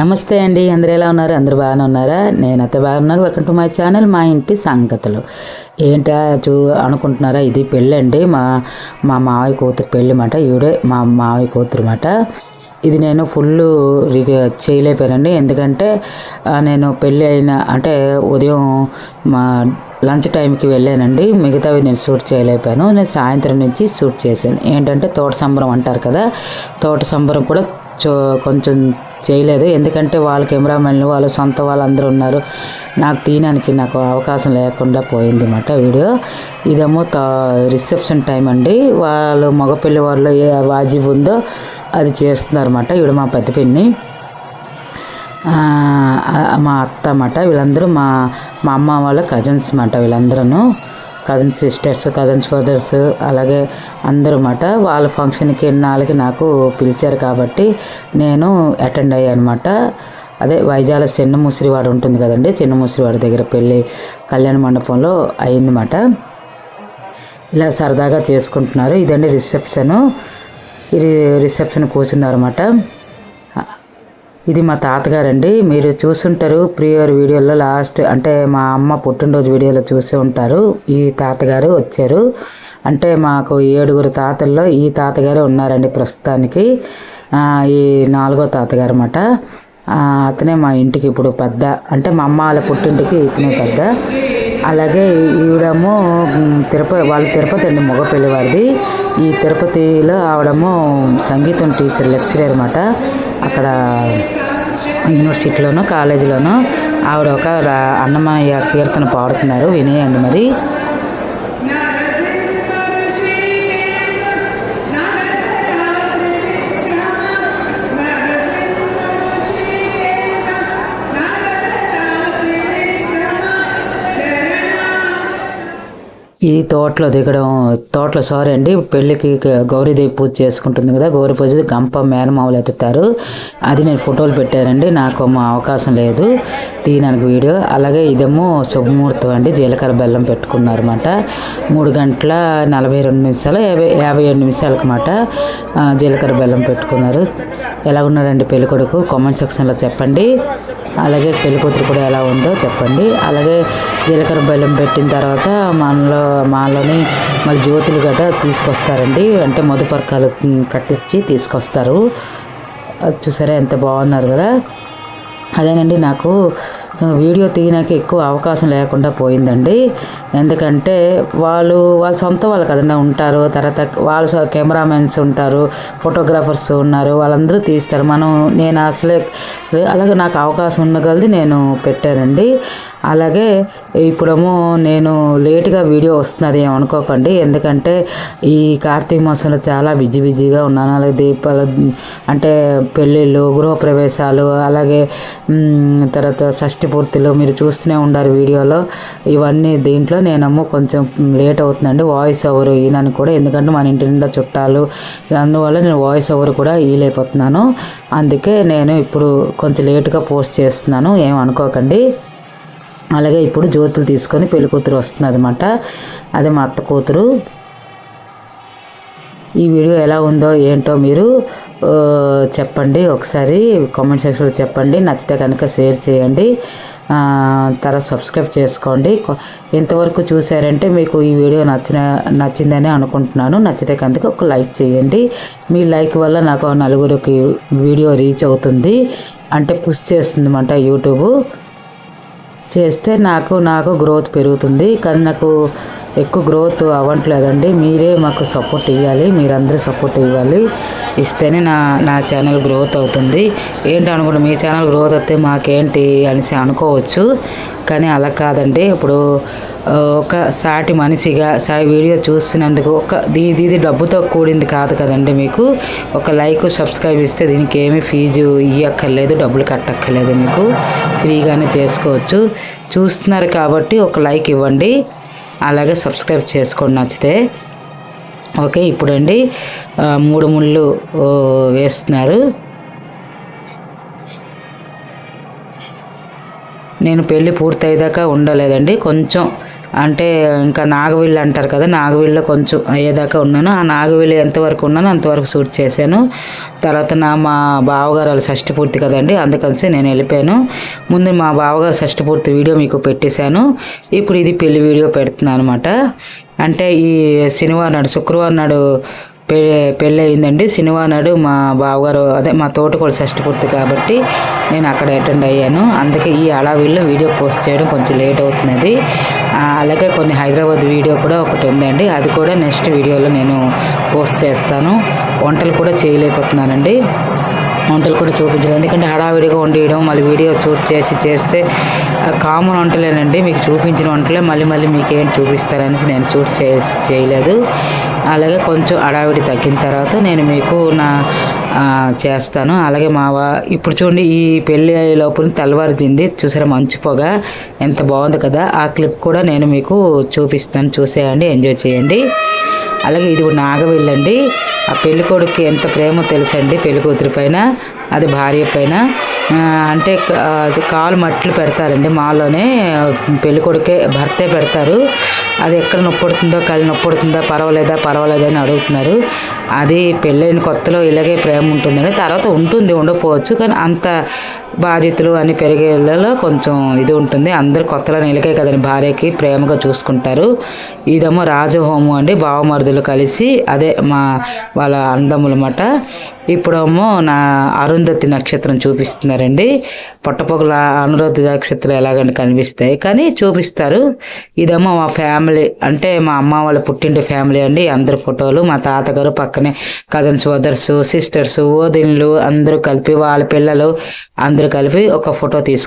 నమస్తే అండి అందరూ ఎలా ఉన్నారు? అందరు బాగానే ఉన్నారా? నేనైతే బాగున్నారు వెల్కమ్ టు మై ఛానల్ మా ఇంటి సంగతులు. ఏంటా చూ అనుకుంటున్నారా? ఇది పెళ్ళి అండి మా మా మావయ్య కూతురు పెళ్ళి మాట ఈవిడే మా మావయ్య కూతురు మాట ఇది నేను ఫుల్ చేయలేకపోయానండి. ఎందుకంటే నేను పెళ్ళి అయిన అంటే ఉదయం మా లంచ్ టైంకి వెళ్ళానండి. మిగతావి నేను షూట్ చేయలేకపోయాను. నేను సాయంత్రం నుంచి షూట్ చేశాను. ఏంటంటే తోట సంబరం అంటారు కదా? తోట సంబరం కూడా చో కొంచెం చేయలేదు. ఎందుకంటే వాళ్ళ కెమెరామెన్లు వాళ్ళ సొంత వాళ్ళందరూ ఉన్నారు. నాకు తీయడానికి నాకు అవకాశం లేకుండా పోయింది అన్నమాట వీడియో. ఇదేమో తా రిసెప్షన్ టైం అండి. వాళ్ళు మగపిల్లి వాళ్ళు ఏ వాజిబ్ ఉందో అది చేస్తున్నారు అన్నమాట మా పెద్ద పిన్ని. మా అత్త అన్నమాట. వీళ్ళందరూ మా మా అమ్మ వాళ్ళ కజిన్స్ అన్నమాట వీళ్ళందరూ కజిన్ సిస్టర్స్ కజిన్స్ బ్రదర్స్ అలాగే అందరూ అన్నమాట వాళ్ళ ఫంక్షన్కి ఎన్నాళ్ళకి నాకు పిలిచారు కాబట్టి నేను అటెండ్ అయ్యాను అనమాట అదే వైజాగ్ చిన్న ముసిరివాడ ఉంటుంది కదండి చిన్న ముసిరివాడ దగ్గర పెళ్ళి కళ్యాణ మండపంలో అయిందన్నమాట. ఇలా సరదాగా చేసుకుంటున్నారు. ఇదండి రిసెప్షను ఇది రిసెప్షన్ కూర్చున్నారన్నమాట. ఇది మా తాతగారండి. మీరు చూసుంటారు ప్రియర్ వీడియోలో లాస్ట్ అంటే మా అమ్మ పుట్టినరోజు వీడియోలో చూసే ఉంటారు. ఈ తాతగారు వచ్చారు. అంటే మాకు ఏడుగురు తాతల్లో ఈ తాతగారే ఉన్నారండి ప్రస్తుతానికి. ఈ నాలుగో తాతగారు అన్నమాట. అతనే మా ఇంటికి ఇప్పుడు పెద్ద అంటే మా అమ్మ వాళ్ళ పుట్టింటికి ఇతనే పెద్ద. అలాగే ఈవిడము తిరుపతి వాళ్ళ తిరుపతి అండి మగ వారిది ఈ తిరుపతిలో ఆవిడము సంగీతం టీచర్ లెక్చరర్ అనమాట అక్కడ యూనివర్సిటీలోనూ కాలేజీలోనూ ఆవిడ ఒక అన్నమయ్య కీర్తన పాడుతున్నారు. వినేయండి మరి. ఈ తోటలో దిగడం తోటలో సారీ అండి పెళ్ళికి గౌరీదేవి పూజ చేసుకుంటుంది కదా గౌరీ పూజ గంప మేనమావులు ఎత్తుతారు. అది నేను ఫోటోలు పెట్టానండి నాకు మా అవకాశం లేదు తీయడానికి వీడియో. అలాగే ఇదేమో శుభముహూర్తం అండి జీలకర్ర బెల్లం పెట్టుకున్నారన్నమాట. మూడు గంటల నలభై రెండు నిమిషాలు యాభై యాభై ఏడు నిమిషాలకు మాట జీలకర్ర బెల్లం పెట్టుకున్నారు. ఎలా ఉన్నారండి పెళ్ళి కొడుకు? కామెంట్ సెక్షన్లో చెప్పండి. అలాగే పెళ్ళి కూతురు కూడా ఎలా ఉందో చెప్పండి. అలాగే జీలకర్ర బెల్లం పెట్టిన తర్వాత మనలో మాలోని మళ్ళీ జ్యోతులు గట్రా తీసుకొస్తారండి. అంటే మధుపర్కాలు కట్టించి తీసుకొస్తారు. అది చూసారా ఎంత బాగున్నారు కదా? అదేనండి నాకు వీడియో తీయడానికి ఎక్కువ అవకాశం లేకుండా పోయిందండి. ఎందుకంటే వాళ్ళు వాళ్ళ సొంత వాళ్ళు కదండి ఉంటారు. తర్వాత వాళ్ళ కెమెరామెన్స్ ఉంటారు ఫోటోగ్రాఫర్స్ ఉన్నారు వాళ్ళందరూ తీస్తారు. మనం నేను అసలే అలాగే నాకు అవకాశం ఉండగలది నేను పెట్టానండి. అలాగే ఇప్పుడేమో నేను లేటుగా వీడియో వస్తున్నది ఏమనుకోకండి. ఎందుకంటే ఈ కార్తీక మాసంలో చాలా బిజీ బిజీగా ఉన్నాను. అలాగే దీపాలు అంటే పెళ్ళిళ్ళు గృహప్రవేశాలు అలాగే తర్వాత షష్ఠి పూర్తిలు మీరు చూస్తూనే ఉండారు వీడియోలో. ఇవన్నీ దీంట్లో నేనేమో కొంచెం లేట్ అవుతుందండి. వాయిస్ ఓవర్ ఈయనని కూడా ఎందుకంటే మన ఇంటి నిండా చుట్టాలు అందువల్ల నేను వాయిస్ ఓవర్ కూడా ఈలేకపోతున్నాను అందుకే నేను ఇప్పుడు కొంచెం లేటుగా పోస్ట్ చేస్తున్నాను. ఏం అనుకోకండి అలాగే ఇప్పుడు జ్యోతులు తీసుకొని పెళ్ళి కూతురు వస్తుంది అనమాట అదే మా అత్త కూతురు. ఈ వీడియో ఎలా ఉందో ఏంటో మీరు చెప్పండి. ఒకసారి కామెంట్ సెక్షన్లో చెప్పండి. నచ్చితే కనుక షేర్ చేయండి. తర్వాత సబ్స్క్రైబ్ చేసుకోండి. ఎంతవరకు ఇంతవరకు చూసారంటే మీకు ఈ వీడియో నచ్చిన నచ్చిందని అనుకుంటున్నాను. నచ్చితే కనుక ఒక లైక్ చేయండి. మీ లైక్ వల్ల నాకు నలుగురికి వీడియో రీచ్ అవుతుంది. అంటే పుష్ చేస్తుంది అన్నమాట యూట్యూబ్. చేస్తే నాకు నాకు గ్రోత్ పెరుగుతుంది. కానీ నాకు ఎక్కువ గ్రోత్ అవ్వట్లేదండి. మీరే మాకు సపోర్ట్ ఇవ్వాలి మీరందరూ సపోర్ట్ ఇవ్వాలి. ఇస్తేనే నా నా ఛానల్ గ్రోత్ అవుతుంది. ఏంటి అనుకుంటే మీ ఛానల్ గ్రోత్ అయితే మాకేంటి అనేసి అనుకోవచ్చు. కానీ అలా కాదండి. ఇప్పుడు ఒక సాటి మనిషిగా సా వీడియో చూస్తున్నందుకు ఒక దీది ఇది డబ్బుతో కూడింది కాదు కదండి మీకు. ఒక లైక్ సబ్స్క్రైబ్ ఇస్తే దీనికి ఏమీ ఫీజు ఇవ్వక్కర్లేదు డబ్బులు కట్టక్కర్లేదు మీకు. ఫ్రీగానే చేసుకోవచ్చు. చూస్తున్నారు కాబట్టి ఒక లైక్ ఇవ్వండి. అలాగే సబ్స్క్రైబ్ చేసుకోండి నచ్చితే. ఓకే ఇప్పుడండి మూడు ముళ్ళు వేస్తున్నారు. నేను పెళ్ళి పూర్తయ్యేదాకా ఉండలేదండి. కొంచెం అంటే ఇంకా నాగవిల్లు అంటారు కదా నాగవిల్లో కొంచెం అయ్యేదాకా ఉన్నాను. ఆ నాగవిల్లు ఎంతవరకు ఉన్నానో అంతవరకు షూట్ చేశాను. తర్వాత నా మా బావగారు వాళ్ళ షష్టి పూర్తి కదండి అందుకని నేను వెళ్ళిపోయాను. ముందు మా బావగారు షష్టి పూర్తి వీడియో మీకు పెట్టేశాను. ఇప్పుడు ఇది పెళ్ళి వీడియో పెడుతున్నాను అనమాట. అంటే ఈ శనివారం నాడు శుక్రవారం నాడు పె పెళ్ళి అయిందండి శనివారం నాడు మా బావగారు అదే మా తోటకూడ షష్టి పూర్తి కాబట్టి నేను అక్కడ అటెండ్ అయ్యాను. అందుకే ఈ అడవిలో వీడియో పోస్ట్ చేయడం కొంచెం లేట్ అవుతున్నది. అలాగే కొన్ని హైదరాబాద్ వీడియో కూడా ఒకటి ఉందండి. అది కూడా నెక్స్ట్ వీడియోలో నేను పోస్ట్ చేస్తాను. వంటలు కూడా చేయలేకపోతున్నానండి. వంటలు కూడా చూపించలేదు ఎందుకంటే హడావిడిగా వండియడం మళ్ళీ వీడియో షూట్ చేసి చేస్తే కామన్ వంటలేనండి మీకు చూపించిన వంటలే మళ్ళీ మళ్ళీ మీకు ఏంటి చూపిస్తారనేసి నేను షూట్ చే చేయలేదు. అలాగే కొంచెం హడావిడి తగ్గిన తర్వాత నేను మీకు నా చేస్తాను. అలాగే మావా ఇప్పుడు చూడండి ఈ పెళ్ళి అయ్యే లోపల తెల్లవారుజింది చూసారా మంచు పొగ? ఎంత బాగుంది కదా? ఆ క్లిప్ కూడా నేను మీకు చూపిస్తాను. చూసేయండి ఎంజాయ్ చేయండి. అలాగే ఇది నాగవెల్లండి. ఆ పెళ్ళికొడుకు ఎంత ప్రేమో తెలుసండి పెళ్ళికూతురి పైన అది భార్య పైన అంటే అది కాలు మట్లు పెడతారండి మాలోనే పెళ్ళికొడుకే భర్తే పెడతారు. అది ఎక్కడ నొప్పిడుతుందో కళ్ళు నొప్పి పర్వాలేదా పర్వాలేదా అని అడుగుతున్నారు. అది పెళ్ళైన కొత్తలో ఇలాగే ప్రేమ ఉంటుందని తర్వాత ఉంటుంది ఉండకపోవచ్చు కానీ అంత బాధితులు అని పెరిగేళ్ళలో కొంచెం ఇది ఉంటుంది. అందరు కొత్తలో ఇలాగే కదని భార్యకి ప్రేమగా చూసుకుంటారు. ఇదేమో రాజహోమం అండి. బావమరుదులు కలిసి అదే మా వాళ్ళ అందములు ఇప్పుడేమో నా అరుంధతి నక్షత్రం చూపిస్తున్నారండి. పొట్టపొగల అనురుద్ధి నక్షత్రం ఎలాగంటే కనిపిస్తాయి. కానీ చూపిస్తారు. ఇదేమో మా ఫ్యామిలీ అంటే మా అమ్మ వాళ్ళ పుట్టింటి ఫ్యామిలీ అండి. అందరు ఫోటోలు మా తాతగారు పక్కనే కజన్స్ బ్రదర్స్ సిస్టర్స్ ఓదిన్లు అందరూ కలిపి వాళ్ళ పిల్లలు అందరూ కలిపి ఒక ఫోటో తీసుకు